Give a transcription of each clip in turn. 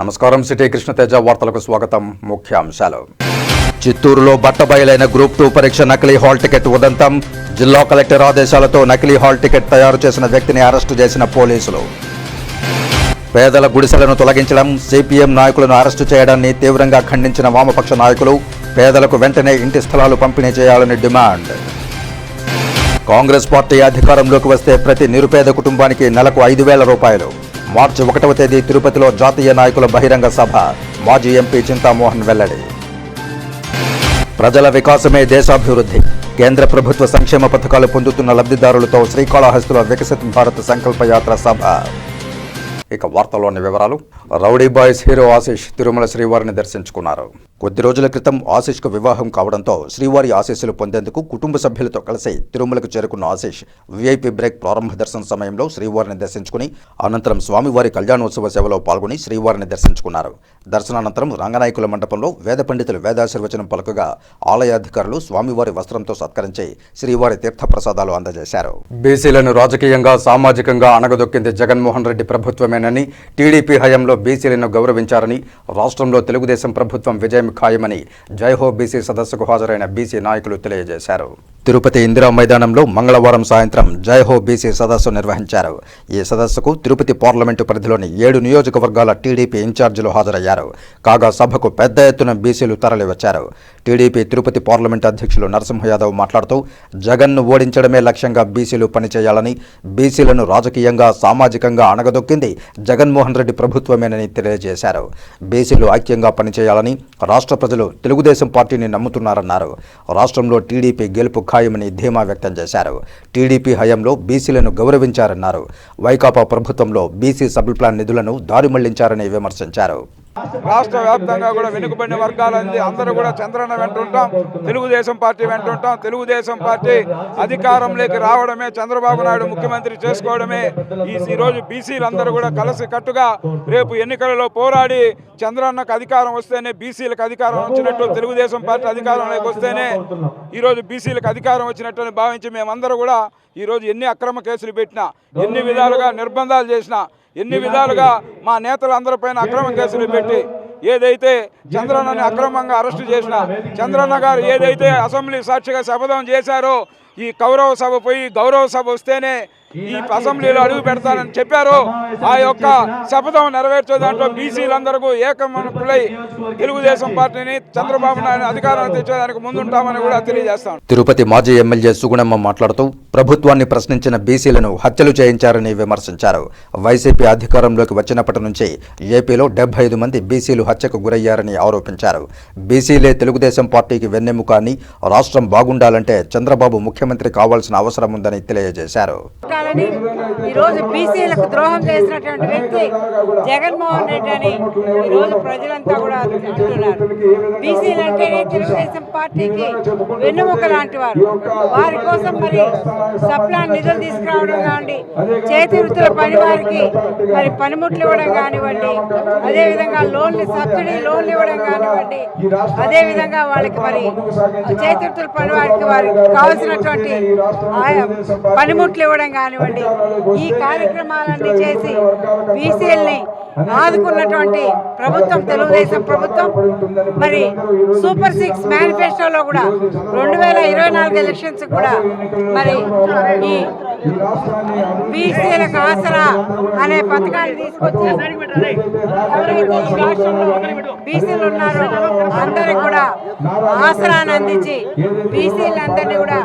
నమస్కారం సిటీ కృష్ణతేజ వార్తలకు స్వాగతం. ముఖ్యాంశాలు. చిత్తూరులో బట్టబయలైన గ్రూప్ టూ పరీక్ష నకిలీ హాల్ టికెట్ ఉదంతం. జిల్లా కలెక్టర్ ఆదేశాలతో నకిలీ హాల్ టికెట్ తయారు చేసిన వ్యక్తిని అరెస్టు చేసిన పోలీసులు. పేదల గుడిసెలను తొలగించడం సిపిఎం నాయకులను అరెస్టు చేయడాన్ని తీవ్రంగా ఖండించిన వామపక్ష నాయకులు పేదలకు వెంటనే ఇంటి స్థలాలు పంపిణీ చేయాలని డిమాండ్. కాంగ్రెస్ పార్టీ అధికారంలోకి వస్తే ప్రతి నిరుపేద కుటుంబానికి నెలకు ఐదు వేల రూపాయలు. మార్చి ఒకటవ తేదీ తిరుపతిలో జాతీయ నాయకుల బహిరంగ సభ. మాజీ ఎంపీ చింతామోహన్ వెల్లడి. ప్రజల వికాసమే దేశాభివృద్ధి. కేంద్ర ప్రభుత్వ సంక్షేమ పథకాలు పొందుతున్న లబ్ధిదారులతో శ్రీకాళహస్తిలో వికసిత్ భారత్ సంకల్ప యాత్ర సభ. ఇక వార్తల్లోని వివరాలు. Rowdy boys hero Ashish Tirumala శ్రీవారిని దర్శించుకున్నారు. కొద్ది రోజుల క్రితం ఆశీష్కు వివాహం కావడంతో శ్రీవారి ఆశీస్సులు పొందేందుకు కుటుంబ సభ్యులతో కలిసి తిరుమలకు చేరుకున్న ఆశీష్ వీఐపీ బ్రేక్ ప్రారంభ దర్శన సమయంలో శ్రీవారిని దర్శించుకుని అనంతరం స్వామివారి కళ్యాణోత్సవ సేవలో పాల్గొని శ్రీవారిని దర్శించుకున్నారు. దర్శనానంతరం రంగనాయకుల మండపంలో వేద పండితులు వేదాశీర్వచనం పలుకగా ఆలయాధికారులు స్వామివారి వస్త్రంతో సత్కరించి శ్రీవారి తీర్థప్రసాదాలు అందజేశారు. బీసీలను రాజకీయంగా సామాజికంగా అణగదొక్కింది జగన్మోహన్ రెడ్డి ప్రభుత్వమేనని టీడీపీ హయాంలో బీసీలను గౌరవించారని రాష్ట్రంలో తెలుగుదేశం ప్రభుత్వం విజయం ఖాయమని జైహో బీసీ సదస్సుకు హాజరైన బీసీ నాయకులు తెలియజేశారు. తిరుపతి ఇందిరా మైదానంలో మంగళవారం సాయంత్రం జైహో బీసీ సదస్సు నిర్వహించారు. ఈ సదస్సుకు తిరుపతి పార్లమెంటు పరిధిలోని ఏడు నియోజకవర్గాల టీడీపీ ఇన్ఛార్జీలు హాజరయ్యారు. కాగా సభకు పెద్ద ఎత్తున బీసీలు తరలివచ్చారు. టీడీపీ తిరుపతి పార్లమెంటు అధ్యక్షులు నరసింహ యాదవ్ మాట్లాడుతూ జగన్ను ఓడించడమే లక్ష్యంగా బీసీలు పనిచేయాలని బీసీలను రాజకీయంగా సామాజికంగా అణగదొక్కింది జగన్మోహన్ రెడ్డి ప్రభుత్వమే ప్రభుత్వమేనని తెలియజేశారు. బీసీలు ఐక్యంగా పనిచేయాలని రాష్ట్ర ప్రజలు తెలుగుదేశం పార్టీని నమ్ముతున్నారన్నారు. రాష్ట్రంలో టీడీపీ గెలుపు ఖాయమని ధీమా వ్యక్తం చేశారు. టీడీపీ హయాంలో బీసీలను గౌరవించారన్నారు. వైకాపా ప్రభుత్వంలో బీసీ సబ్ ప్లాన్ నిధులను దారి మళ్ళించారని విమర్శించారు. రాష్ట్ర వ్యాప్తంగా కూడా వెనుకబడిన వర్గాలంది. అందరూ కూడా చంద్రన్న వెంటుంటాం తెలుగుదేశం పార్టీ వెంటుంటాం. తెలుగుదేశం పార్టీ అధికారంలోకి రావడమే చంద్రబాబు నాయుడు ముఖ్యమంత్రి చేసుకోవడమే. ఈ రోజు బీసీలందరూ కూడా కలిసి కట్టుగా రేపు ఎన్నికలలో పోరాడి చంద్రన్నకు అధికారం వస్తేనే బీసీలకు అధికారం వచ్చినట్టు తెలుగుదేశం పార్టీ అధికారంలోకి వస్తేనే ఈరోజు బీసీలకు అధికారం వచ్చినట్టు భావించి మేమందరూ కూడా ఈరోజు ఎన్ని అక్రమ కేసులు పెట్టినా ఎన్ని విధాలుగా నిర్బంధాలు చేసినా ఎన్ని విధాలుగా మా నేతలందరిపైన అక్రమ కేసులు పెట్టి ఏదైతే చంద్రన్నని అక్రమంగా అరెస్టు చేసిన చంద్రన్న గారు ఏదైతే అసెంబ్లీ సాక్షిగా శపథం చేశారో ఈ కౌరవ సభ పోయి గౌరవ సభ వస్తేనే ఈ అసెంబ్లీలో అడుగు పెడతానని చెప్పారు. ఆ యొక్క శపథం నెరవేర్చే దాంట్లో బీసీలందరూ ఏకమనుకులై తెలుగుదేశం పార్టీని చంద్రబాబు నాయుడు అధికారాన్ని తెచ్చేదానికి ముందుంటామని కూడా తెలియజేస్తాం తిరుపతి మాజీ ఎమ్మెల్యే సుగుణమ్మ మాట్లాడుతూ ప్రభుత్వాన్ని ప్రశ్నించిన బీసీలను హత్యలు చేయించారని విమర్శించారు. వైసీపీ అధికారంలోకి వచ్చినప్పటి నుంచి ఏపీలో డెబ్బై ఐదు మంది బీసీలు హత్యకు గురయ్యారని ఆరోపించారు. బీసీలే తెలుగుదేశం పార్టీకి వెన్నెముక అని రాష్ట్రం బాగుండాలంటే చంద్రబాబు ముఖ్యమంత్రి కావాల్సిన అవసరం ఉందని తెలియజేశారు. ఉండాలని ఈరోజు బీసీలకు ద్రోహం చేసినటువంటి వ్యక్తి జగన్మోహన్ రెడ్డి అని ఈరోజు ప్రజలంతా కూడా అంటున్నారు బీసీలు అంటేనే తెలుగుదేశం పార్టీకి వెన్నుముక లాంటి వారు. వారి కోసం మరి సప్లాన్ నిధులు తీసుకురావడం కానివ్వండి చేతి వృత్తుల పని వారికి మరి పనిముట్లు ఇవ్వడం కానివ్వండి అదేవిధంగా లోన్లు సబ్సిడీ లోన్లు ఇవ్వడం కానివ్వండి అదేవిధంగా వాళ్ళకి మరి చేతి వృత్తుల పని వారికి వారికి కావాల్సినటువంటి పనిముట్లు ఇవ్వడం కానివ్వండి. ఈ కార్యక్రమాలన్నీ చేసి బీసీఎల్ని ఆదుకున్నటువంటి ప్రభుత్వం తెలుగుదేశం ప్రభుత్వం మరి సూపర్ సిక్స్ మేనిఫెస్టోలో కూడా రెండు వేల ఇరవై నాలుగు ఎలక్షన్స్ కూడా మరి ఈ బీసీలకు ఆసరా అనే పథకాన్ని తీసుకొచ్చి ఎవరైతే ఈ రాష్ట్రంలో బీసీలు ఉన్నారో అందరికి కూడా ఆసరాన్ని అందించి బీసీలందరినీ కూడా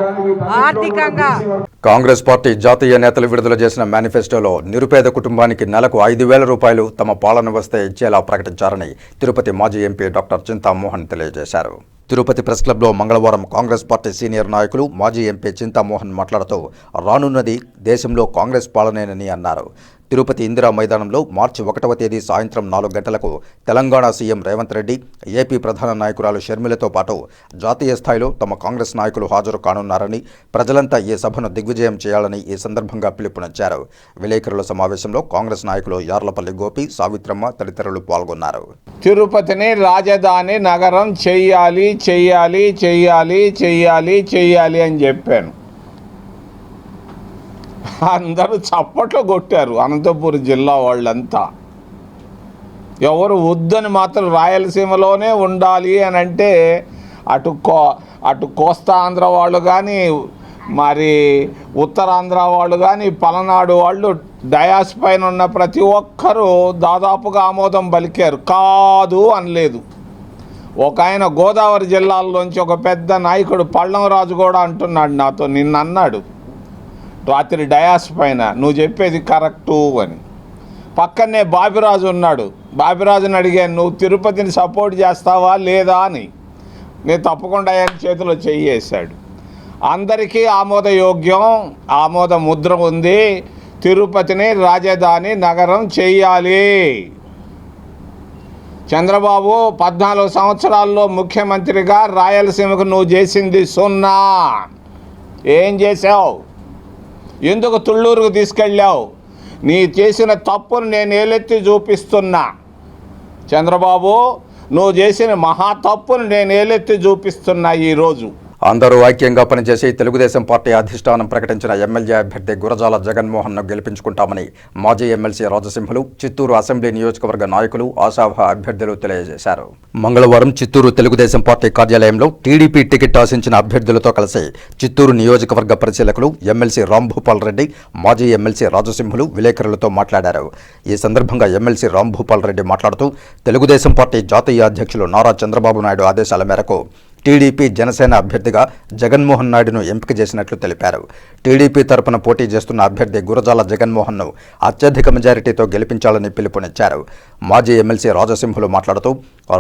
ఆర్థికంగా కాంగ్రెస్ పార్టీ జాతీయ నేతలు విడుదల చేసిన మేనిఫెస్టోలో నిరుపేద కుటుంబానికి నెలకు ఐదు వేల రూపాయలు తమ పాలన వస్తే ఇచ్చేలా ప్రకటించారని తిరుపతి మాజీ ఎంపీ డాక్టర్ చింతామోహన్ తెలియజేశారు. తిరుపతి ప్రెస్ క్లబ్లో మంగళవారం కాంగ్రెస్ పార్టీ సీనియర్ నాయకులు మాజీ ఎంపీ చింతామోహన్ మాట్లాడుతూ రానున్నది దేశంలో కాంగ్రెస్ పాలనేనని అన్నారు. తిరుపతి ఇందిరా మైదానంలో మార్చి ఒకటవ తేదీ సాయంత్రం నాలుగు గంటలకు తెలంగాణ సీఎం రేవంత్ రెడ్డి ఏపీ ప్రధాన నాయకురాలు షర్మిలతో పాటు జాతీయ స్థాయిలో తమ కాంగ్రెస్ నాయకులు హాజరు కానున్నారని ప్రజలంతా ఈ సభను దిగ్విజయం చేయాలని ఈ సందర్భంగా పిలుపునిచ్చారు. విలేకరుల సమావేశంలో కాంగ్రెస్ నాయకులు యార్లపల్లి గోపి సావిత్రమ్మ తదితరులు పాల్గొన్నారు. తిరుపతిని రాజధాని నగరం చెయ్యాలి చెయ్యాలి చెయ్యాలి చెయ్యాలి చెయ్యాలి అని చెప్పాను. అందరూ చప్పట్లు కొట్టారు అనంతపురం జిల్లా వాళ్ళంతా. ఎవరు వద్దని మాత్రం రాయలసీమలోనే ఉండాలి అని అంటే అటు కో అటు కోస్తా ఆంధ్ర వాళ్ళు కానీ మరి ఉత్తరాంధ్ర వాళ్ళు కానీ పలనాడు వాళ్ళు డయాస్ పైన ఉన్న ప్రతి ఒక్కరూ దాదాపుగా ఆమోదం పలికారు. కాదు అనలేదు. ఒక ఆయన గోదావరి జిల్లాలోంచి ఒక పెద్ద నాయకుడు పళ్ళంరాజు కూడా అంటున్నాడు నాతో నిన్న అన్నాడు రాత్రి డయాస్ పైన నువ్వు చెప్పేది కరెక్టు అని. పక్కనే బాబిరాజు ఉన్నాడు. బాబిరాజుని అడిగాను నువ్వు తిరుపతిని సపోర్ట్ చేస్తావా లేదా అని. నేను తప్పకుండా ఆయన చేతిలో చెయ్యేశాడు అందరికీ ఆమోదయోగ్యం ఆమోద ముద్ర ఉంది. తిరుపతిని రాజధాని నగరం చెయ్యాలి. చంద్రబాబు పద్నాలుగు సంవత్సరాల్లో ముఖ్యమంత్రిగా రాయలసీమకు నువ్వు చేసింది సున్నా. ఏం చేసావు ఎందుకు తుళ్ళూరుకు తీసుకెళ్ళావు? నీ చేసిన తప్పును నేను ఏలెత్తి చూపిస్తున్నా. చంద్రబాబు నువ్వు చేసిన మహా తప్పును నేను ఏలెత్తి చూపిస్తున్నా ఈరోజు. అందరూ ఐక్యంగా పనిచేసి తెలుగుదేశం పార్టీ అధిష్టానం ప్రకటించిన ఎమ్మెల్యే అభ్యర్థి గురజాల జగన్మోహన్ను గెలిపించుకుంటామని మాజీ ఎమ్మెల్సీ రాజసింహులు చిత్తూరు అసెంబ్లీ నియోజకవర్గ నాయకులు ఆశాభ అభ్యర్థులు తెలియజేశారు. మంగళవారం చిత్తూరు తెలుగుదేశం పార్టీ కార్యాలయంలో టీడీపీ టికెట్ ఆశించిన అభ్యర్థులతో కలిసి చిత్తూరు నియోజకవర్గ పరిశీలకులు ఎమ్మెల్సీ రాంభూపాల్ రెడ్డి మాజీ ఎమ్మెల్సీ రాజసింహులు విలేకరులతో మాట్లాడారు. ఈ సందర్భంగా ఎమ్మెల్సీ రాంభూపాల్ రెడ్డి మాట్లాడుతూ తెలుగుదేశం పార్టీ జాతీయ అధ్యక్షులు నారా చంద్రబాబు నాయుడు ఆదేశాల మేరకు టీడీపీ జనసేన అభ్యర్థిగా జగన్మోహన్ నాయుడును ఎంపిక చేసినట్లు తెలిపారు. టీడీపీ తరపున పోటీ చేస్తున్న అభ్యర్థి గురజాల జగన్మోహన్ను అత్యధిక మెజారిటీతో గెలిపించాలని పిలుపునిచ్చారు. మాజీ ఎమ్మెల్సీ రాజసింహులు మాట్లాడుతూ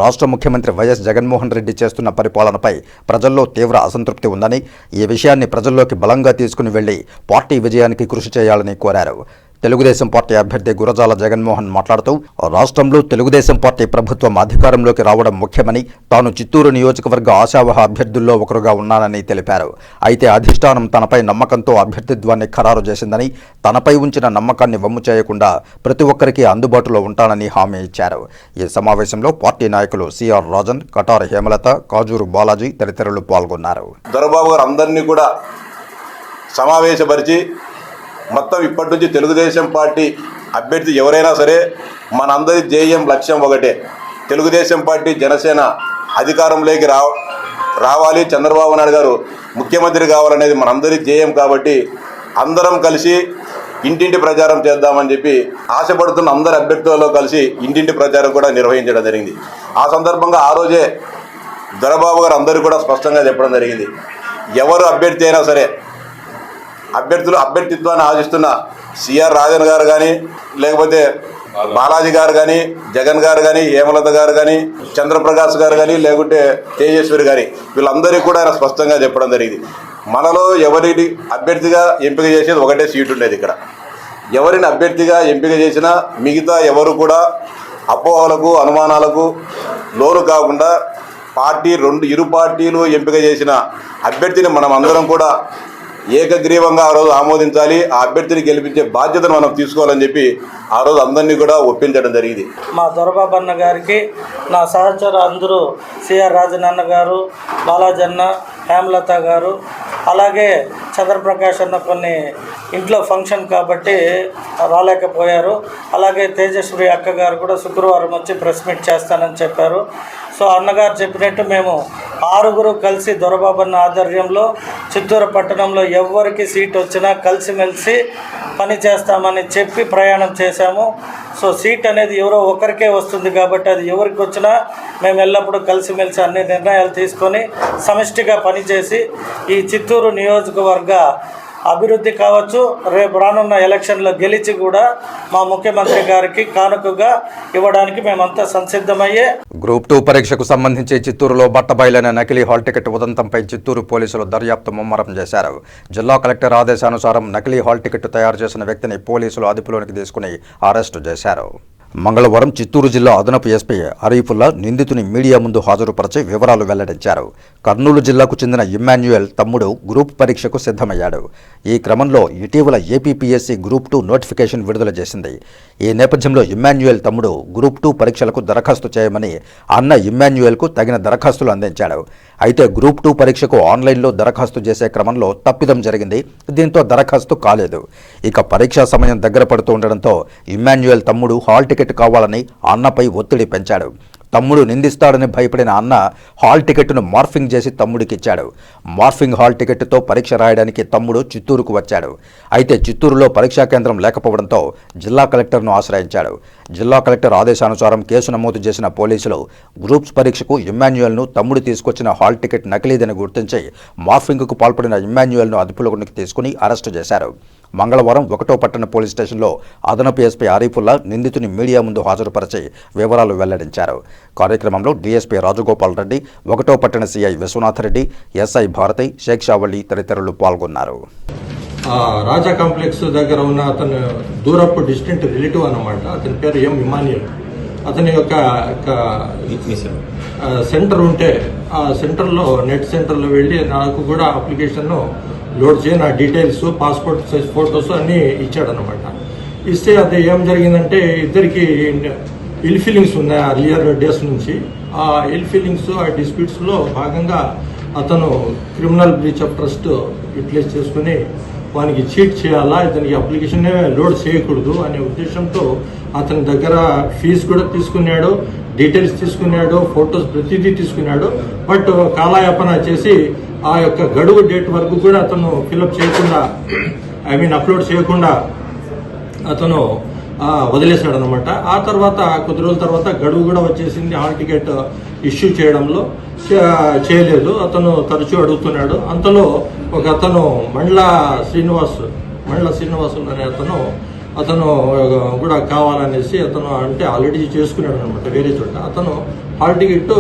రాష్ట్ర ముఖ్యమంత్రి వైఎస్ జగన్మోహన్ రెడ్డి చేస్తున్న పరిపాలనపై ప్రజల్లో తీవ్ర అసంతృప్తి ఉందని ఈ విషయాన్ని ప్రజల్లోకి బలంగా తీసుకుని వెళ్ళి పార్టీ విజయానికి కృషి చేయాలని కోరారు. తెలుగుదేశం పార్టీ అభ్యర్థి గురజాల జగన్మోహన్ మాట్లాడుతూ రాష్ట్రంలో తెలుగుదేశం పార్టీ ప్రభుత్వం అధికారంలోకి రావడం ముఖ్యమని తాను చిత్తూరు నియోజకవర్గ ఆశావహ అభ్యర్థుల్లో ఒకరుగా ఉన్నానని తెలిపారు. అయితే అధిష్టానం తనపై నమ్మకంతో అభ్యర్థిత్వాన్ని ఖరారు చేసిందని తనపై ఉంచిన నమ్మకాన్ని వమ్ము చేయకుండా ప్రతి ఒక్కరికి అందుబాటులో ఉంటానని హామీ ఇచ్చారు. ఈ సమావేశంలో పార్టీ నాయకులు సిఆర్ రాజన్ కటార్ హేమలత కాజూరు బాలాజీ తదితరులు పాల్గొన్నారు. దొరబాబు గారు అందరినీ కూడా సమావేశపరిచి మొత్తం ఇప్పటి నుంచి తెలుగుదేశం పార్టీ అభ్యర్థి ఎవరైనా సరే మనందరి ధ్యేయం లక్ష్యం ఒకటే. తెలుగుదేశం పార్టీ జనసేన అధికారంలోకి రావ రావాలి. చంద్రబాబు నాయుడు గారు ముఖ్యమంత్రి కావాలనేది మనందరి ధ్యేయం కాబట్టి అందరం కలిసి ఇంటింటి ప్రచారం చేద్దామని చెప్పి ఆశపడుతున్న అందరి అభ్యర్థులలో కలిసి ఇంటింటి ప్రచారం కూడా నిర్వహించడం జరిగింది. ఆ సందర్భంగా ఆ రోజే దొరబాబు గారు అందరూ కూడా స్పష్టంగా చెప్పడం జరిగింది. ఎవరు అభ్యర్థి అయినా సరే అభ్యర్థులు అభ్యర్థిత్వాన్ని ఆశిస్తున్న సిఆర్ రాజన్ గారు కానీ లేకపోతే బాలాజీ గారు కానీ జగన్ గారు కానీ హేమలత గారు కానీ చంద్రప్రకాష్ గారు కానీ లేకుంటే తేజేశ్వరి గారి వీళ్ళందరికీ కూడా ఆయన స్పష్టంగా చెప్పడం జరిగింది. మనలో ఎవరిని అభ్యర్థిగా ఎంపిక చేసేది ఒకటే సీటు ఉండేది ఇక్కడ. ఎవరిని అభ్యర్థిగా ఎంపిక చేసినా మిగతా ఎవరు కూడా అపోహలకు అనుమానాలకు లోను కాకుండా పార్టీ రెండు ఇరు పార్టీలు ఎంపిక చేసిన అభ్యర్థిని మనం అందరం కూడా ఏకగ్రీవంగా ఆ రోజు ఆమోదించాలి ఆ అభ్యర్థిని గెలిపించే బాధ్యతను మనం తీసుకోవాలని చెప్పి ఆ రోజు అందరినీ కూడా ఒప్పించడం జరిగింది. మా దొరబాబన్న గారికి నా సహచర అందరూ సిఆర్ రాజనన్న గారు బాలాజన్న హేమలత గారు అలాగే చంద్రప్రకాష్ అన్న కొన్ని ఇంట్లో ఫంక్షన్ కాబట్టి రాలేకపోయారు. అలాగే తేజస్వి అక్క గారు కూడా శుక్రవారం వచ్చి ప్రెస్ మీట్ చేస్తానని చెప్పారు. సో అన్నగారు చెప్పినట్టు మేము ఆరుగురు కలిసి దొరబాబన్న ఆధ్వర్యంలో చిత్తూరు పట్టణంలో ఎవరికి సీట్ వచ్చినా కలిసిమెలిసి పని చేస్తామని చెప్పి ప్రయాణం చేశాము. సో సీట్ అనేది ఎవరో ఒకరికే వస్తుంది కాబట్టి అది ఎవరికి వచ్చినా మేము ఎల్లప్పుడూ కలిసిమెలిసి అన్ని నిర్ణయాలు తీసుకొని సమిష్టిగా పనిచేసి ఈ చిత్తూరు నియోజకవర్గ అభివృద్ధి కావచ్చు. రేపు రానున్న ఎలక్షన్లో గెలిచి కూడా మా ముఖ్యమంత్రి గారికి కానుకగా ఇవ్వడానికి మేమంతా సంసిద్ధమయ్యే గ్రూప్ టూ పరీక్షకు సంబంధించి చిత్తూరులో బట్టబయలైన నకిలీ హాల్ టికెట్ ఉదంతంపై చిత్తూరు పోలీసులు దర్యాప్తు ముమ్మరం చేశారు. జిల్లా కలెక్టర్ ఆదేశానుసారం నకిలీ హాల్ టికెట్ తయారు చేసిన వ్యక్తిని పోలీసులు అదుపులోనికి తీసుకుని అరెస్టు చేశారు. మంగళవారం చిత్తూరు జిల్లా అదనపు ఎస్పీ అరీఫుల్లా నిందితుని మీడియా ముందు హాజరుపరిచి వివరాలు వెల్లడించారు. కర్నూలు జిల్లాకు చెందిన ఇమ్మాన్యుయల్ తమ్ముడు గ్రూప్ పరీక్షకు సిద్ధమయ్యాడు. ఈ క్రమంలో ఇటీవల ఏపీపీఎస్సీ గ్రూప్ టూ నోటిఫికేషన్ విడుదల చేసింది. ఈ నేపథ్యంలో ఇమ్మాన్యుయల్ తమ్ముడు గ్రూప్ టూ పరీక్షలకు దరఖాస్తు చేయమని అన్న ఇమ్మాన్యుయల్కు తగిన దరఖాస్తులు అందించాడు. అయితే గ్రూప్ టూ పరీక్షకు ఆన్లైన్లో దరఖాస్తు చేసే క్రమంలో తప్పిదం జరిగింది. దీంతో దరఖాస్తు కాలేదు. ఇక పరీక్షా సమయం దగ్గర పడుతూ ఉండడంతో ఇమ్మాన్యుయల్ తమ్ముడు హాల్ టికెట్ టికెట్ కావాలని అన్నపై ఒత్తిడి పెంచాడు. తమ్ముడు నిందిస్తాడని భయపడిన అన్న హాల్ టికెట్ను మార్ఫింగ్ చేసి తమ్ముడికి ఇచ్చాడు మార్ఫింగ్ హాల్ టికెట్తో పరీక్ష రాయడానికి తమ్ముడు చిత్తూరుకు వచ్చాడు. అయితే చిత్తూరులో పరీక్షా కేంద్రం లేకపోవడంతో జిల్లా కలెక్టర్ను ఆశ్రయించాడు. జిల్లా కలెక్టర్ ఆదేశానుసారం కేసు నమోదు చేసిన పోలీసులు గ్రూప్స్ పరీక్షకు ఇమ్మాన్యుయల్ను తమ్ముడు తీసుకొచ్చిన హాల్ టికెట్ నకిలీదని గుర్తించి మార్ఫింగ్కు పాల్పడిన ఇమ్మాన్యుయల్ను అదుపులోకి తీసుకుని అరెస్టు చేశారు. మంగళవారం ఒకటో పట్టణ పోలీస్ స్టేషన్లో అదనపు ఎస్పీ ఆరిఫుల్లా నిందితుని మీడియా ముందు హాజరుపరిచి వివరాలు వెల్లడించారు. కార్యక్రమంలో డీఎస్పీ రాజగోపాల్ రెడ్డి ఒకటో పట్టణ సీఐ విశ్వనాథ్ రెడ్డి ఎస్ఐ భారతి షేక్ షావళి తదితరులు పాల్గొన్నారు. రాజా కాంప్లెక్స్ దగ్గర ఉన్న అతను దూరపు డిస్టెంట్ రిలేటివ్ అన్నమాట. అతని పేరు ఎం ఇమానియల్. అతని యొక్క సెంటర్ ఉంటే ఆ సెంటర్లో నెట్ సెంటర్లో వెళ్ళి నాకు కూడా అప్లికేషన్ను లోడ్ చేయి నా డీటెయిల్స్ పాస్పోర్ట్ సైజ్ ఫోటోస్ అన్నీ ఇచ్చాడనమాట ఇస్తే అది ఏం జరిగిందంటే ఇద్దరికి ఇల్ ఫీలింగ్స్ ఉన్నాయి అర్లియర్ డేస్ నుంచి. ఆ ఇల్ ఫీలింగ్స్ ఆ డిస్ప్యూట్స్లో భాగంగా అతను criminal breach of trust utilize చేసుకుని వానికి చీట్ చేయాలా ఇతనికి అప్లికేషన్ లోడ్ చేయకూడదు అనే ఉద్దేశంతో అతని దగ్గర ఫీజు కూడా తీసుకున్నాడు డీటెయిల్స్ తీసుకున్నాడు ఫొటోస్ ప్రతిదీ తీసుకున్నాడు. బట్ కాలయాపన చేసి ఆ యొక్క గడువు డేట్ వరకు కూడా అతను ఫిలప్ చేయకుండా ఐ మీన్ అప్లోడ్ చేయకుండా అతను వదిలేశాడు అనమాట ఆ తర్వాత కొద్ది రోజుల తర్వాత గడువు కూడా వచ్చేసింది. హాల్ టికెట్ ఇష్యూ చేయడంలో చేయలేదు. అతను తరచూ అడుగుతున్నాడు. అంతలో ఒక అతను మండల శ్రీనివాస్ మండల శ్రీనివాస్ అనే అతను అతను కూడా కావాలనేసి అతను అంటే ఆల్రెడీ చేసుకున్నాడు అనమాట వేరే చోట. అతను హాల్ టికెట్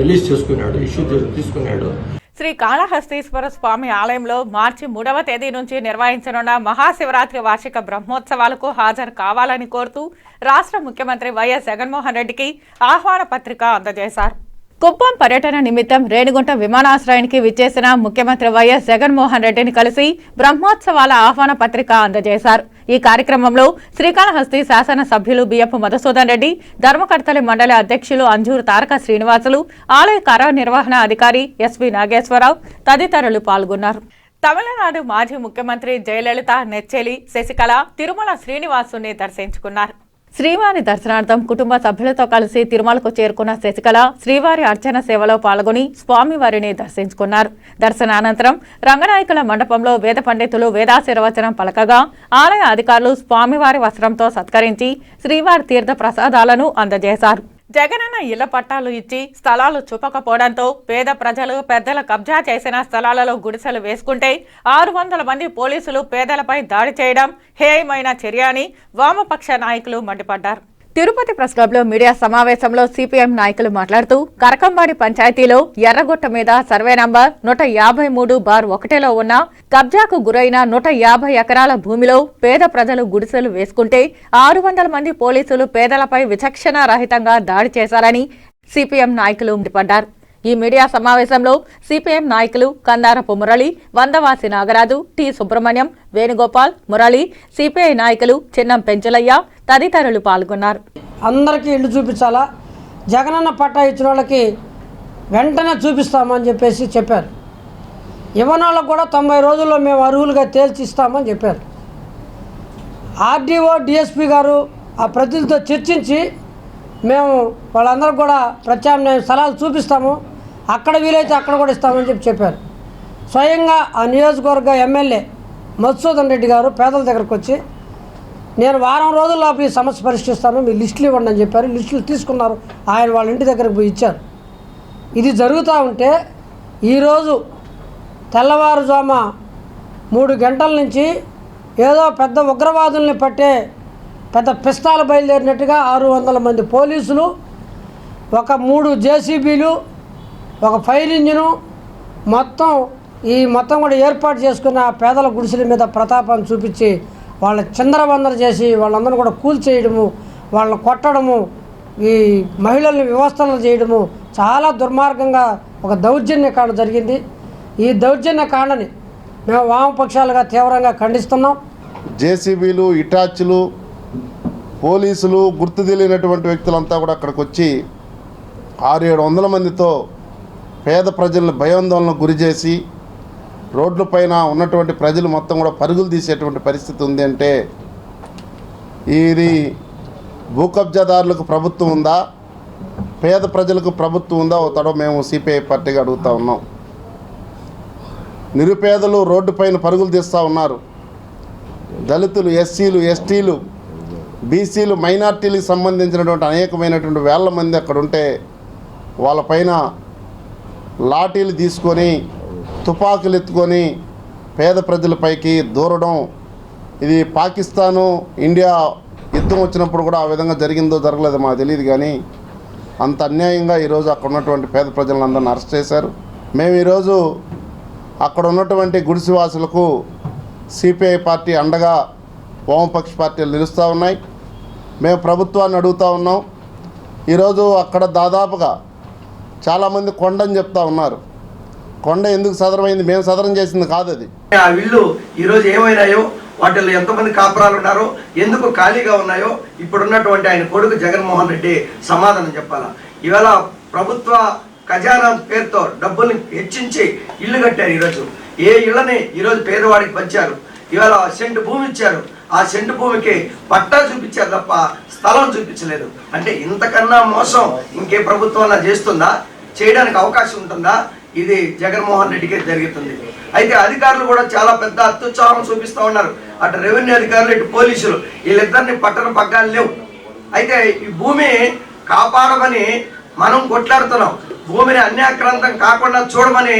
రిలీజ్ చేసుకున్నాడు ఇష్యూ తీసుకున్నాడు. శ్రీ కాళహస్తీశ్వర స్వామి ఆలయంలో మార్చి మూడవ తేదీ నుంచి నిర్వహించనున్న మహాశివరాత్రి వార్షిక బ్రహ్మోత్సవాలకు హాజరు కావాలని కోరుతూ రాష్ట్ర ముఖ్యమంత్రి వైఎస్ జగన్మోహన్ రెడ్డికి ఆహ్వాన పత్రిక అందజేశారు. కుప్పం పర్యటన నిమిత్తం రేణిగుంట విమానాశ్రయానికి విచ్చేసిన ముఖ్యమంత్రి వైఎస్ జగన్మోహన్ రెడ్డిని కలిసి బ్రహ్మోత్సవాల ఆహ్వాన పత్రిక అందజేశారు. ఈ కార్యక్రమంలో శ్రీకాళహస్తి శాసన సభ్యులు బియ్యపు మధుసూదన్ రెడ్డి ధర్మకర్తలి మండలి అధ్యక్షులు అంజూరు తారక శ్రీనివాసులు ఆలయ కార్యనిర్వహణ అధికారి ఎస్వి నాగేశ్వరరావు తదితరులు పాల్గొన్నారు. తమిళనాడు మాజీ ముఖ్యమంత్రి జయలలిత నెచ్చెలి శశికళ తిరుమల శ్రీనివాసుని దర్శించుకున్నారు. శ్రీవారి దర్శనార్థం కుటుంబ సభ్యులతో కలిసి తిరుమలకు చేరుకున్న శశికళ శ్రీవారి అర్చన సేవలో పాల్గొని స్వామివారిని దర్శించుకున్నారు. దర్శనానంతరం రంగనాయకుల మండపంలో వేద పండితులు వేదాశీర్వచనం పలకగా ఆలయ అధికారులు స్వామివారి వస్త్రంతో సత్కరించి శ్రీవారి తీర్థ ప్రసాదాలను అందజేశారు. జగనన్న ఇళ్ళ పట్టాలు ఇచ్చి స్థలాలు చూపకపోవడంతో పేద ప్రజలు పెద్దల కబ్జా చేసిన స్థలాలలో గుడిసెలు వేసుకుంటే ఆరు వందల మంది పోలీసులు పేదలపై దాడి చేయడం హేయమైన చర్య అని వామపక్ష నాయకులు మండిపడ్డారు. తిరుపతి ప్రెస్ క్లబ్లో మీడియా సమావేశంలో సిపిఎం నాయకులు మాట్లాడుతూ కరకంబాడి పంచాయతీలో ఎర్రగుట్ట మీద సర్వే నంబర్ నూట యాభై మూడు బార్ ఒకటిలో ఉన్న కబ్జాకు గురైన నూట యాభై ఎకరాల భూమిలో పేద ప్రజలు గుడిసెలు వేసుకుంటే ఆరు వందల మంది పోలీసులు పేదలపై విచక్షణ రహితంగా దాడి చేశారని సిపిఎం నాయకులు మండిపడ్డారు. ఈ మీడియా సమావేశంలో సిపిఎం నాయకులు కందారపు మురళి వందవాసి నాగరాజు టి సుబ్రహ్మణ్యం వేణుగోపాల్ మురళి సిపిఐ నాయకులు చిన్నం పెంచలయ్య తదితరులు పాల్గొన్నారు. అందరికీ ఇల్లు చూపించాలా? జగనన్న పట్టా ఇచ్చిన వాళ్ళకి వెంటనే చూపిస్తామని చెప్పేసి చెప్పారు. ఇవ్వని కూడా తొంభై రోజుల్లో మేము అర్హులుగా తేల్చి ఇస్తామని చెప్పారు. ఆర్డీఓ డిఎస్పి గారు ఆ ప్రతినిధితో చర్చించి మేము వాళ్ళందరూ కూడా ప్రత్యామ్నాయ స్థలాలు చూపిస్తాము. అక్కడ వీలైతే అక్కడ కూడా ఇస్తామని చెప్పి చెప్పారు. స్వయంగా ఆ నియోజకవర్గ ఎమ్మెల్యే మధుసూదన్ రెడ్డి గారు పేదల దగ్గరకు వచ్చి నేను వారం రోజుల లోపు ఈ సమస్య పరిష్కరిస్తాను మీ లిస్టులు ఇవ్వండి అని చెప్పారు. లిస్టులు తీసుకున్నారు. ఆయన వాళ్ళ ఇంటి దగ్గరకు పోయి ఇచ్చారు. ఇది జరుగుతూ ఉంటే ఈరోజు తెల్లవారుజామ మూడు గంటల నుంచి ఏదో పెద్ద ఉగ్రవాదుల్ని పట్టే పెద్ద పిస్తాలు బయలుదేరినట్టుగా ఆరు వందల మంది పోలీసులు ఒక మూడు జేసీబీలు ఒక ఫైర్ ఇంజిను మొత్తం ఈ మొత్తం కూడా ఏర్పాటు చేసుకున్న పేదల గుడిసెల మీద ప్రతాపాన్ని చూపించి వాళ్ళ చిందరబందర చేసి వాళ్ళందరూ కూడా కూల్చేయడము వాళ్ళని కొట్టడము ఈ మహిళల్ని వ్యవస్థలు చేయడము చాలా దుర్మార్గంగా ఒక దౌర్జన్య కాండ జరిగింది. ఈ దౌర్జన్య కాండని మేము వామపక్షాలుగా తీవ్రంగా ఖండిస్తున్నాం. జేసీబీలు ఇటాచ్లు పోలీసులు గుర్తు తెలియనటువంటి వ్యక్తులంతా కూడా అక్కడికి వచ్చి ఆరు ఏడు వందల మందితో పేద ప్రజలను భయాందోళనకు గురి చేసి రోడ్లపైన ఉన్నటువంటి ప్రజలు మొత్తం కూడా పరుగులు తీసేటువంటి పరిస్థితి ఉంది అంటే ఇది భూ కబ్జాదారులకు ప్రభుత్వం ఉందా? పేద ప్రజలకు ప్రభుత్వం ఉందా? ఓ తడవ మేము సిపిఐ పార్టీగా అడుగుతూ ఉన్నాం. నిరుపేదలు రోడ్డుపైన పరుగులు తీస్తూ ఉన్నారు. దళితులు ఎస్సీలు ఎస్టీలు బీసీలు మైనార్టీలకు సంబంధించినటువంటి అనేకమైనటువంటి వేల మంది అక్కడ ఉంటే వాళ్ళపైన లాఠీలు తీసుకొని తుపాకులు ఎత్తుకొని పేద ప్రజలపైకి దూరడం. ఇది పాకిస్తాను ఇండియా యుద్ధం వచ్చినప్పుడు కూడా ఆ విధంగా జరిగిందో జరగలేదో మాకు తెలియదు కానీ అంత అన్యాయంగా ఈరోజు అక్కడ ఉన్నటువంటి పేద ప్రజలందరిని అరెస్ట్ చేశారు. మేము ఈరోజు అక్కడ ఉన్నటువంటి గుడిసివాసులకు సిపిఐ పార్టీ అండగా వామపక్ష పార్టీలు నిలుస్తూ ఉన్నాయి. మేము ప్రభుత్వాన్ని అడుగుతూ ఉన్నాం. ఈరోజు అక్కడ దాదాపుగా చాలామంది కొండని చెప్తా ఉన్నారు. కొండ ఎందుకు సదరమైంది? మేము సదరం చేసింది కాదు అది. ఆ ఇల్లు ఈరోజు ఏమైనాయో వాటిల్లో ఎంతమంది కాపురాలు ఉన్నారో ఎందుకు ఖాళీగా ఉన్నాయో ఇప్పుడున్నటువంటి ఆయన కొడుకు జగన్మోహన్ రెడ్డి సమాధానం చెప్పాలా? ఇవాళ ప్రభుత్వ ఖజానా పేరుతో డబ్బుల్ని హెచ్చించి ఇల్లు కట్టారు ఈరోజు. ఏ ఇళ్ళని ఈరోజు పేదవాడికి పంచారు? ఇవాళ సెంటు భూమి ఇచ్చారు. ఆ సెంటు భూమికి పట్టా చూపించారు తప్ప స్థలం చూపించలేదు. అంటే ఇంతకన్నా మోసం ఇంకే ప్రభుత్వం చేస్తుందా? చేయడానికి అవకాశం ఉంటుందా? ఇది జగన్మోహన్ రెడ్డికే జరుగుతుంది. అయితే అధికారులు కూడా చాలా పెద్ద అత్యుత్సాహం చూపిస్తూ ఉన్నారు. అటు రెవెన్యూ అధికారులు ఇటు పోలీసులు. వీళ్ళిద్దరిని పట్టణ పగ్గాలు లేవు. అయితే ఈ భూమి కాపాడమని మనం కొట్లాడుతున్నాం. భూమిని అన్యాక్రాంతం కాకుండా చూడమని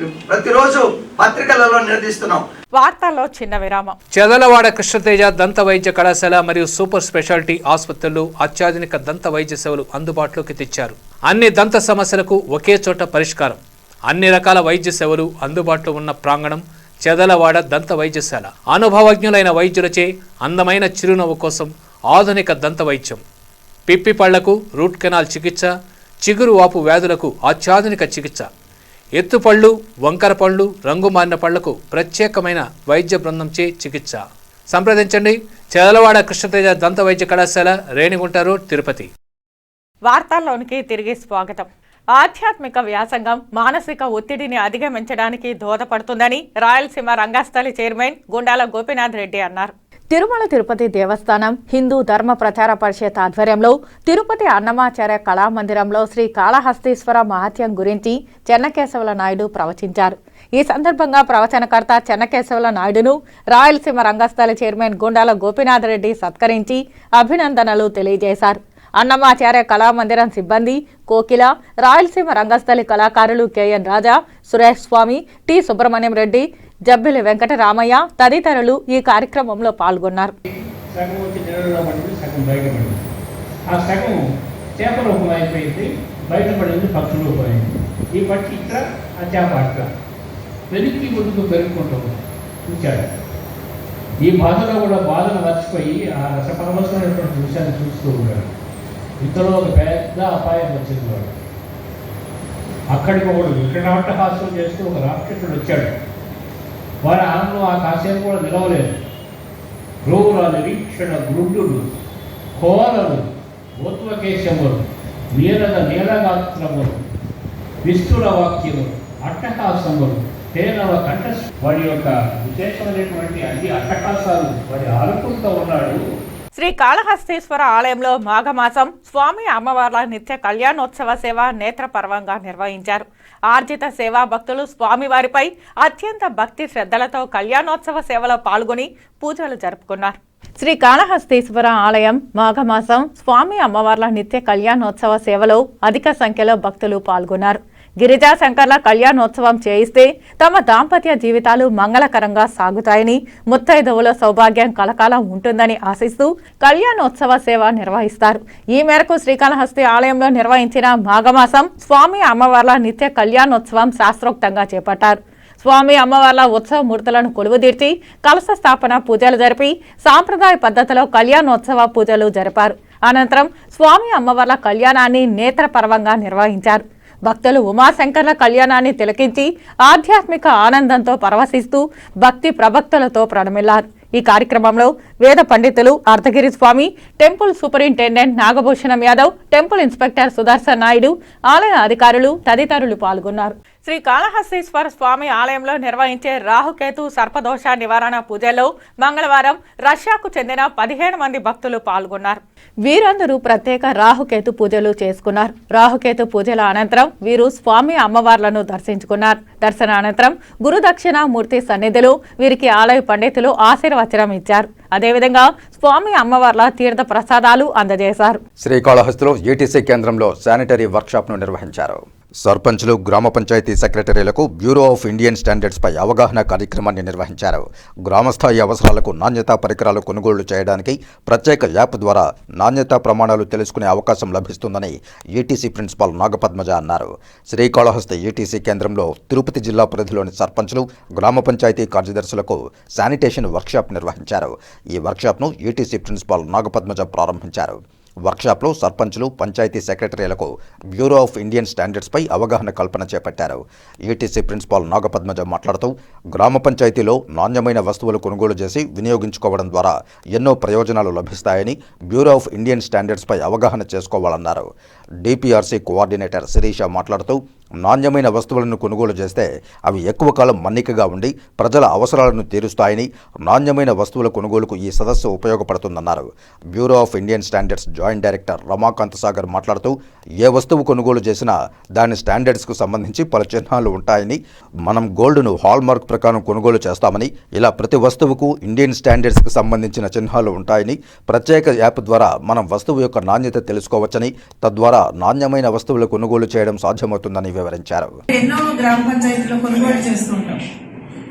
ప్రతిరోజు పత్రికలలో నిలదీస్తున్నాం. వార్తల్లో చిన్న విరామం. చెదలవాడ కృష్ణతేజ దంత వైద్య కళాశాల మరియు సూపర్ స్పెషాలిటీ ఆసుపత్రులు అత్యాధునిక దంత వైద్య సేవలు అందుబాటులోకి తెచ్చారు. అన్ని దంత సమస్యలకు ఒకే చోట పరిష్కారం. అన్ని రకాల వైద్య సేవలు అందుబాటులో ఉన్న ప్రాంగణం చెదలవాడ దంత వైద్యశాల. అనుభవజ్ఞులైన వైద్యులచే అందమైన చిరునవ్వు కోసం ఆధునిక దంత వైద్యం. పిప్పి పళ్ళకు రూట్ కెనాల్ చికిత్స చిగురు వాపు వ్యాధులకు అత్యాధునిక చికిత్స. ఎత్తుపళ్ళు వంకర పళ్ళు రంగు మారిన పళ్ళకు ప్రత్యేకమైన వైద్య బృందంచే చికిత్స. సంప్రదించండి. చెదలవాడ కృష్ణతేజ దంత వైద్య కళాశాల రేణిగుంట రోడ్ తిరుపతి. వార్తల్లోనికి తిరిగి స్వాగతం. ఆధ్యాత్మిక వ్యాసంగం మానసిక ఒత్తిడిని అధిగమించడానికి దోహదపడుతుందని రాయలసీమ రంగస్థలి చైర్మన్ గుండాల గోపీనాథ్ రెడ్డి అన్నారు. తిరుమల తిరుపతి దేవస్థానం హిందూ ధర్మ ప్రచార పరిషత్ ఆధ్వర్యంలో తిరుపతి అన్నమాచార్య కళామందిరంలో శ్రీ కాళహస్తీశ్వర మహత్యం గురించి చెన్నకేశవుల నాయుడు ప్రవచించారు. ఈ సందర్భంగా ప్రవచనకర్త చెన్నకేశవుల నాయుడును రాయలసీమ రంగస్థలి చైర్మన్ గుండాల గోపీనాథ్ రెడ్డి సత్కరించి అభినందనలు తెలియజేశారు. అన్నమాచార్య కళామందిరం సిబ్బంది కోకిల రాయలసీమ రంగస్థలి కళాకారులు కెఎన్ రాజా సురేష్ స్వామి టి సుబ్రహ్మణ్యం రెడ్డి జబ్బిలి వెంకటరామయ్య తదితరులు ఈ కార్యక్రమంలో పాల్గొన్నారు. ఆ సగం చేప రూపం అయిపోయింది బయటపడింది పక్షి రూపం అయింది ఈ పక్షి ఇక్కడ ఆ చేప అక్కడ. వెనక్కి ముందుకు పెరుగుకుంటూ చూచాడు ఈ బాధలో కూడా బాధను మర్చిపోయి ఆ రసపరమశమైనటువంటి విషయాన్ని చూస్తూ ఉన్నాడు. ఇంతలో ఒక పెద్ద అపాయం వచ్చింది వాడు. అక్కడికి ఒకడు వికటాట్టహాసం చేస్తూ ఒక రాక్షసుడు వచ్చాడు. వారి ఆనందం ఆ కాసేపు కూడా నిలవలేదు. క్రూర వీక్షణ గురుడులు కోరలు ఉత్వకేశములు నీలద నీలగాత్రములు విస్తుల వాక్యములు అట్టహాసములు తేనవ కంఠ వాడి యొక్క విశేషమైనటువంటి అన్ని అట్టహాసాలు వాడి ఆడుకుంటూ ఉన్నాడు. శ్రీ కాళహస్తీశ్వర ఆలయంలో మాఘమాసం స్వామి అమ్మవార్ల నిత్య కళ్యాణోత్సవ సేవ నేత్ర పర్వంగా నిర్వహించారు. ఆర్జిత సేవా భక్తులు స్వామివారిపై అత్యంత భక్తి శ్రద్ధలతో కళ్యాణోత్సవ సేవలో పాల్గొని పూజలు జరుపుకున్నారు. శ్రీ కాళహస్తీశ్వర ఆలయం మాఘమాసం స్వామి అమ్మవార్ల నిత్య కళ్యాణోత్సవ సేవలో అధిక సంఖ్యలో భక్తులు పాల్గొన్నారు. గిరిజా శంకర్ల కళ్యాణోత్సవం చేయిస్తే తమ దాంపత్య జీవితాలు మంగళకరంగా సాగుతాయని ముత్తైదవుల సౌభాగ్యం కలకాలం ఉంటుందని ఆశిస్తూ కళ్యాణోత్సవ సేవ నిర్వహిస్తారు. ఈ మేరకు శ్రీకాళహస్తి ఆలయంలో నిర్వహించిన మాఘమాసం స్వామి అమ్మవార్ల నిత్య కళ్యాణోత్సవం శాస్త్రోక్తంగా చేపట్టారు. స్వామి అమ్మవార్ల ఉత్సవ మూర్తులను కొలువుదీర్చి కలశ స్థాపన పూజలు జరిపి సాంప్రదాయ పద్ధతిలో కళ్యాణోత్సవ పూజలు జరిపారు. అనంతరం స్వామి అమ్మవార్ల కళ్యాణాన్ని నేత్రపర్వంగా నిర్వహించారు. భక్తులు ఉమాశంకర్ల కళ్యాణాన్ని తిలకించి ఆధ్యాత్మిక ఆనందంతో పరవశిస్తూ భక్తి ప్రభక్తులతో ప్రణమిల్లారు. ఈ కార్యక్రమంలో వేద పండితులు Ardhagiri Swamy temple superintendent Nagabhushanam Yadav temple inspector Sudarshan Naidu ఆలయ అధికారులు తదితరులు పాల్గొన్నారు. శ్రీ కాళహస్తీశ్వర స్వామి ఆలయంలో నిర్వహించే రాహుకేతు సర్పదోష నివారణ పూజలో మంగళవారం రష్యాకు చెందిన పదిహేను మంది భక్తులు పాల్గొన్నారు. వీరందరూ ప్రత్యేక రాహుకేతు పూజలు చేసుకున్నారు. రాహుకేతు పూజల అనంతరం వీరు స్వామి అమ్మవార్లను దర్శించుకున్నారు. దర్శన అనంతరం గురుదక్షిణ మూర్తి సన్నిధులు వీరికి ఆలయ పండితులు ఆశీర్వచనం ఇచ్చారు. అదేవిధంగా స్వామి అమ్మవార్ల తీర్థ ప్రసాదాలు అందజేశారు. శ్రీకాళహస్తిలో ఏటీసీ కేంద్రంలో శానిటరీ వర్క్షాప్ను నిర్వహించారు. సర్పంచ్లు గ్రామ పంచాయతీ సెక్రటరీలకు బ్యూరో ఆఫ్ ఇండియన్ స్టాండర్డ్స్పై అవగాహన కార్యక్రమాన్ని నిర్వహించారు. గ్రామస్థాయి అవసరాలకు నాణ్యతా పరికరాలు కొనుగోలు చేయడానికి ప్రత్యేక యాప్ ద్వారా నాణ్యతా ప్రమాణాలు తెలుసుకునే అవకాశం లభిస్తుందని ఈటీసీ ప్రిన్సిపాల్ నాగపద్మజ అన్నారు. శ్రీకాళహస్తి ఈటీసీ కేంద్రంలో తిరుపతి జిల్లా పరిధిలోని సర్పంచ్లు గ్రామ పంచాయతీ కార్యదర్శులకు శానిటేషన్ వర్క్షాప్ నిర్వహించారు. ఈ వర్క్షాప్ను ఈటీసీ ప్రిన్సిపాల్ నాగపద్మజ ప్రారంభించారు. వర్క్షాప్లో సర్పంచ్లు పంచాయతీ సెక్రటరీలకు బ్యూరో ఆఫ్ ఇండియన్ స్టాండర్డ్స్పై అవగాహన కల్పన చేపట్టారు. ఏటీసీ ప్రిన్సిపాల్ నాగపద్మజ మాట్లాడుతూ గ్రామ పంచాయతీలో నాణ్యమైన వస్తువులు కొనుగోలు చేసి వినియోగించుకోవడం ద్వారా ఎన్నో ప్రయోజనాలు లభిస్తాయని బ్యూరో ఆఫ్ ఇండియన్ స్టాండర్డ్స్పై అవగాహన చేసుకోవాలన్నారు. డిపిఆర్సీ కోఆర్డినేటర్ శిరీష మాట్లాడుతూ నాణ్యమైన వస్తువులను కొనుగోలు చేస్తే అవి ఎక్కువ కాలం మన్నికగా ఉండి ప్రజల అవసరాలను తీరుస్తాయని నాణ్యమైన వస్తువుల కొనుగోలుకు ఈ సదస్సు ఉపయోగపడుతుందన్నారు. Bureau of Indian standards joint director Ramakant Sagar మాట్లాడుతూ ఏ వస్తువు కొనుగోలు చేసినా దాని స్టాండర్డ్స్కు సంబంధించి పలు చిహ్నాలు ఉంటాయని మనం గోల్డ్ను హాల్మార్క్ ప్రకారం కొనుగోలు చేస్తామని ఇలా ప్రతి వస్తువుకు ఇండియన్ స్టాండర్డ్స్కి సంబంధించిన చిహ్నాలు ఉంటాయని ప్రత్యేక యాప్ ద్వారా మనం వస్తువు యొక్క నాణ్యత తెలుసుకోవచ్చని తద్వారా నాణ్యమైన వస్తువులు కొనుగోలు చేయడం సాధ్యమవుతుందని వివరించారు. ఎన్నో గ్రామ పంచాయతీలో కొనుగోలు చేస్తుంటాం.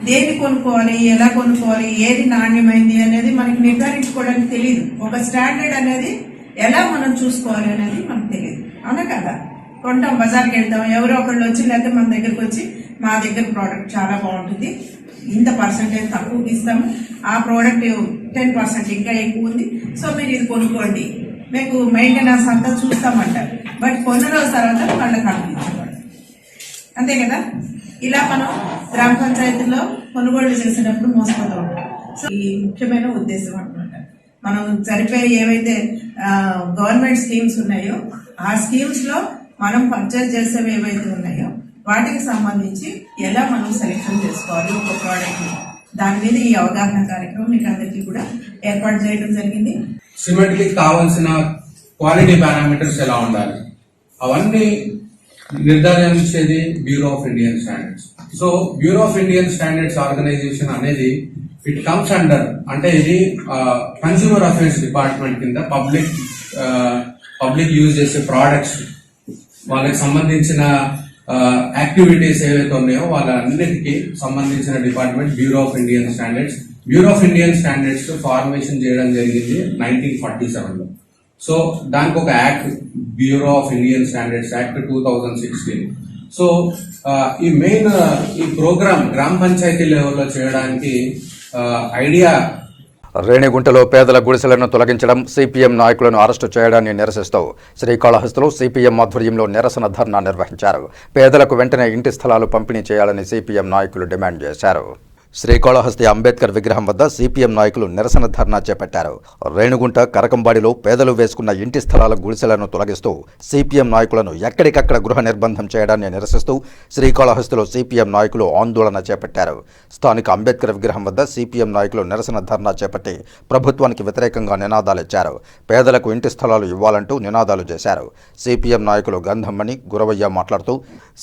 దేన్ని కొనుక్కోవాలి ఎలా కొనుక్కోవాలి ఏది నాణ్యమైంది అనేది మనకి నిర్ధారించుకోవడానికి తెలియదు ఒక స్టాండర్డ్ అనేది ఎలా మనం చూసుకోవాలి అనేది మనకు తెలియదు అవునా కదా? కొంటాం బజార్కి వెళ్తాం. ఎవరో ఒకళ్ళు వచ్చి లేకపోతే మన దగ్గరకు వచ్చి మా దగ్గర ప్రోడక్ట్ చాలా బాగుంటుంది. ఇంత పర్సెంటేజ్ తక్కువ ఇస్తాము. ఆ ప్రోడక్ట్ టెన్ పర్సెంట్ ఇంకా ఎక్కువ ఉంది. సో మీరు ఇది కొనుక్కోండి. మీకు మెయింటెనెన్స్ అంతా చూస్తామంటారు. బట్ కొన్ని రోజుల తర్వాత వాళ్ళకి అనిపించబడదు అంతే కదా? ఇలా మనం గ్రామ పంచాయతీలో కొనుగోలు చేసేటప్పుడు మోసపోతూ. ఉంటాం సో ఈ ముఖ్యమైన ఉద్దేశం అనమాట మనం సరిపోయే ఏవైతే గవర్నమెంట్ స్కీమ్స్ ఉన్నాయో ఆ స్కీమ్స్లో మనం పర్చేజ్ చేసేవి ఏవైతే ఉన్నాయో వాటికి సంబంధించి ఎలా మనం సెలెక్షన్ చేసుకోవాలి ఒక ప్రోడక్ట్ దాని మీద ఈ అవగాహన కార్యక్రమం మీకు అందరికీ కూడా ఏర్పాటు చేయడం జరిగింది. సిమెంట్కి కావాల్సిన క్వాలిటీ పారామీటర్స్ ఎలా ఉండాలి? అవన్నీ నిర్ధారించేది bureau of Indian standards so bureau of Indian standards organization అనేది ఇట్ కమ్స్ అండర్ అంటే ఇది కన్స్యూమర్ అఫేర్స్ డిపార్ట్మెంట్ కింద పబ్లిక్ పబ్లిక్ యూజ్ చేసే ప్రోడక్ట్స్ వాళ్ళకి సంబంధించిన యాక్టివిటీస్ ఏవైతే ఉన్నాయో వాళ్ళన్నిటికీ సంబంధించిన department bureau of Indian standards bureau of Indian standards formation చేయడం జరిగింది నైన్టీన్ ఫార్టీ సెవెన్లో సో దానికి ఒక act bureau of Indian standards act two thousand sixteen so ఈ మెయిన్ ఈ ప్రోగ్రామ్ గ్రామ పంచాయతీ లెవెల్లో చేయడానికి ఐడియా రేణిగుంటలో పేదల గుడిసెలను తొలగించడం సిపిఎం నాయకులను అరెస్టు చేయడాన్ని నిరసిస్తూ శ్రీకాళహస్తిలో సిపిఎం ఆధ్వర్యంలో నిరసన ధర్నా నిర్వహించారు. పేదలకు వెంటనే ఇంటి స్థలాలు పంపిణీ చేయాలని సిపిఎం నాయకులు డిమాండ్ చేశారు. శ్రీకాళహస్తి అంబేద్కర్ విగ్రహం వద్ద సిపిఎం నాయకులు నిరసన ధర్నా చేపట్టారు. రేణుగుంట కరకంబాడిలో పేదలు వేసుకున్న ఇంటి స్థలాల గుడిసెలను తొలగిస్తూ సిపిఎం నాయకులను ఎక్కడికక్కడ గృహ నిర్బంధం చేయడాన్ని నిరసిస్తూ శ్రీకాళహస్తిలో సిపిఎం నాయకులు ఆందోళన చేపట్టారు. స్థానిక అంబేద్కర్ విగ్రహం వద్ద సిపిఎం నాయకులు నిరసన ధర్నా చేపట్టి ప్రభుత్వానికి వ్యతిరేకంగా నినాదాలు ఇచ్చారు. పేదలకు ఇంటి స్థలాలు ఇవ్వాలంటూ నినాదాలు చేశారు. సిపిఎం నాయకులు గంధమ్మణి గురవయ్య మాట్లాడుతూ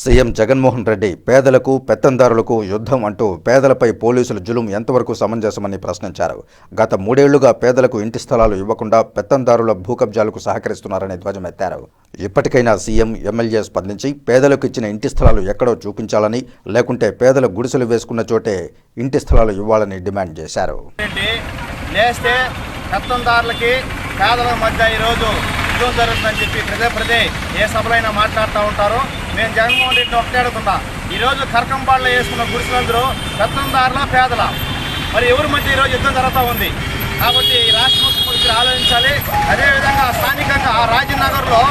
సీఎం జగన్మోహన్ రెడ్డి పేదలకు పెత్తందారులకు యుద్ధం అంటూ పేదలపై పోలీసులు జులుం ఎంతవరకు సమంజసమని ప్రశ్నించారు. గత మూడేళ్ళుగా పేదలకు ఇంటి స్థలాలు ఇవ్వకుండా పెత్తందారుల భూకబ్జాలకు సహకరిస్తున్నారని ధ్వజమెత్తారు. ఇప్పటికైనా సీఎం ఎమ్మెల్యే స్పందించి పేదలకు ఇచ్చిన ఇంటి స్థలాలు ఎక్కడో చూపించాలని లేకుంటే పేదల గుడిసెలు వేసుకున్న చోటే ఇంటి స్థలాలు ఇవ్వాలని డిమాండ్ చేశారు. పేదల మధ్య ఈరోజు యుద్ధం జరుగుతుందని చెప్పి ప్రదే ప్రదే ఏ సభలైనా మాట్లాడుతూ ఉంటారు. మేము జగన్మోహన్ రెడ్డిని ఒకటే అడుగుతున్నా. ఈరోజు కరకంబాడులో వేసుకున్న గుడిసెలందరూ రత్నందారుల పేదల. మరి ఎవరి మధ్య ఈరోజు యుద్ధం జరుగుతూ ఉంది? కాబట్టి రాష్ట్ర ముఖ్యమంత్రి ఆలోచించాలి. అదేవిధంగా స్థానికంగా ఆ రాజనగర్లో